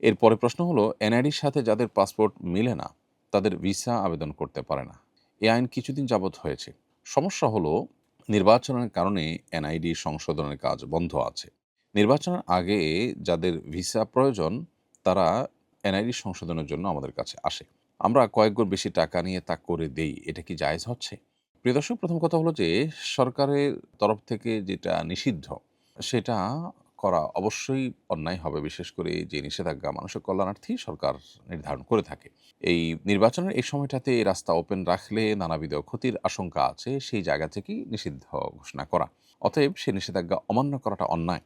এরপরে প্রশ্ন হলো, এনআইডির সাথে যাদের পাসপোর্ট মিলে না, তাদের ভিসা আবেদন করতে পারে না। এই আইন কিছুদিন যাবৎ হয়েছে। সমস্যা হলো, নির্বাচনের কারণে এনআইডি সংশোধনের কাজ বন্ধ আছে। নির্বাচনের আগে যাদের ভিসা প্রয়োজন, তারা এনআইডি সংশোধনের জন্য আমাদের কাছে আসে। আমরা কয়েক গুণ বেশি টাকা নিয়ে তা করে দেই, এটা কি জায়েজ হচ্ছে? প্রিয় দর্শক, প্রথম কথা হলো যে, সরকারের তরফ থেকে যেটা নিষিদ্ধ, সেটা করা অবশ্যই অন্যায় হবে, বিশেষ করে যে নিষেধাজ্ঞা মানুষের কল্যাণার্থী সরকার নির্ধারণ করে থাকে। এই নির্বাচনের এই সময়টাতে রাস্তা ওপেন রাখলে নানাবিধ ক্ষতির আশঙ্কা আছে, সেই জায়গা থেকেই নিষিদ্ধ ঘোষণা করা। অতএব সে নিষেধাজ্ঞা অমান্য করাটা অন্যায়।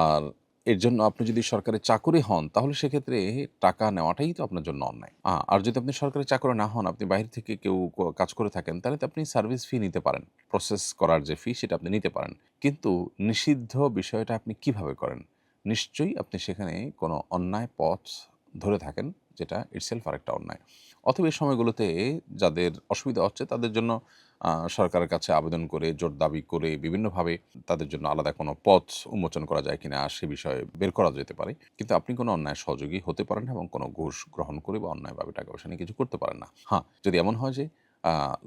আর এর জন্য আপনি যদি সরকারি চাকরি হন, তাহলে সেক্ষেত্রে টাকা নেওয়াটাই তো আপনার জন্য অন্যায়। আর যদি আপনি সরকারি চাকরি না হন, আপনি বাইরে থেকে কেউ কাজ করে থাকেন, তাহলে তো আপনি সার্ভিস ফি নিতে পারেন। প্রসেস করার যে ফি সেটা আপনি নিতে পারেন। কিন্তু নিষিদ্ধ বিষয়টা আপনি কীভাবে করেন? নিশ্চয়ই আপনি সেখানে কোনো অন্যায় পথ ধরে থাকেন। যেটা ইটসেলফ আরেকটা অন্যায়। অথবা এই সময়গুলোতে যাদের অসুবিধা হচ্ছে, তাদের জন্য সরকারের কাছে আবেদন করে, জোর দাবি করে, বিভিন্নভাবে তাদের জন্য আলাদা কোনো পথ উন্মোচন করা যায় কিনা সে বিষয়ে বের করা যেতে পারে। কিন্তু আপনি কোনো অন্যায় সহযোগী হতে পারেন না এবং কোনো ঘুষ গ্রহণ করে বা অন্যায়ভাবে টাকা পয়সা নিয়ে কিছু করতে পারেন না। হ্যাঁ যদি এমন হয় যে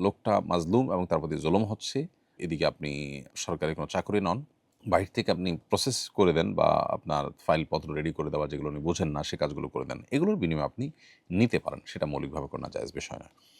লোকটা মাজলুম এবং তার প্রতি জুলুম হচ্ছে, এদিকে আপনি সরকারি কোনো চাকরি নন বাইরে থেকে আপনি প্রসেস করে দেন বা আপনার ফাইলপত্র রেডি করে দেওয়া যেগুলো উনি বোঝেন না, সে কাজগুলো করে দেন, এগুলোর বিনিময়ে আপনি নিতে পারেন, সেটা মৌলিকভাবে কোনো জায়জ বিষয় নয়।